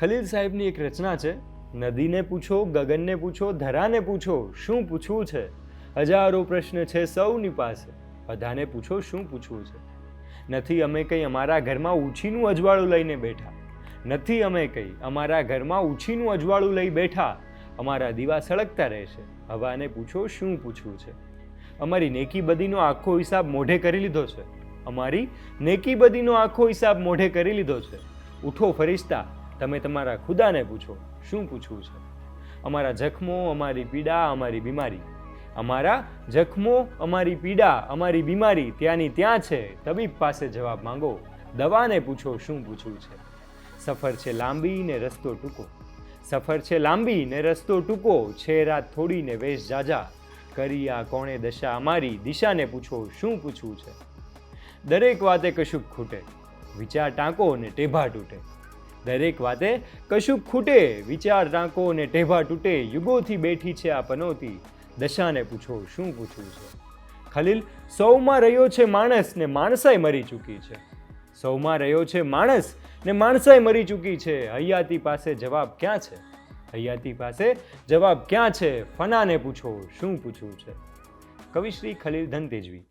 ખલીલ સાહેબની એક રચના છે. નદીને પૂછો, ગગનને પૂછો, ધરાને પૂછો, શું પૂછવું છે? હજારો પ્રશ્ન છે સૌની પાસે. બધાને પૂછો, શું પૂછવું છે? નથી અમે કંઈ અમારા ઘરમાં ઉછીનું અજવાળું લઈને બેઠા. નથી અમે કંઈ અમારા ઘરમાં ઉછીનું અજવાળું લઈ બેઠા. અમારા દીવા સળગતા રહેશે. હવાને પૂછો, શું પૂછવું છે? અમારી નેકી બદીનો આખો હિસાબ મોઢે કરી લીધો છે. અમારી નેકી બદીનો આખો હિસાબ મોઢે કરી લીધો છે. ઉઠો ફરિશ્તા તમે તમારા ખુદાને પૂછો, શું પૂછવું છે? અમારા જખમો, અમારી પીડા, અમારી બીમારી. અમારા જખમો, અમારી પીડા, અમારી બીમારી ત્યાંની ત્યાં છે. તબીબ પાસે જવાબ માંગો, દવાને પૂછો, શું પૂછવું છે? સફર છે લાંબી ને રસ્તો ટૂંકો. સફર છે લાંબી ને રસ્તો ટૂંકો. છે રાત થોડી ને વેશ જાજા. કરી આ કોણે દશા અમારી, દિશાને પૂછો, શું પૂછવું છે? દરેક વાતે કશુંક ખૂટે. વિચાર ટાંકો ને ટેભા તૂટે. દરેક વાતે કશુંક ખૂટે વિચાર ટાંકો ને ટેભા તૂટે, યુગોથી બેઠી છે આ પનોતી. દશાને પૂછો, શું પૂછવું છે? ખલીલ, સૌમાં રહ્યો છે માણસ ને માણસાઈ મરી ચૂકી છે. સૌમાં રહ્યો છે માણસ ને માણસાઈ મરી ચૂકી છે. હૈયાતી પાસે જવાબ ક્યાં છે? હૈયાતી પાસે જવાબ ક્યાં છે? ફનાને પૂછો, શું પૂછવું છે? કવિશ્રી ખલીલ ધનતેજવી.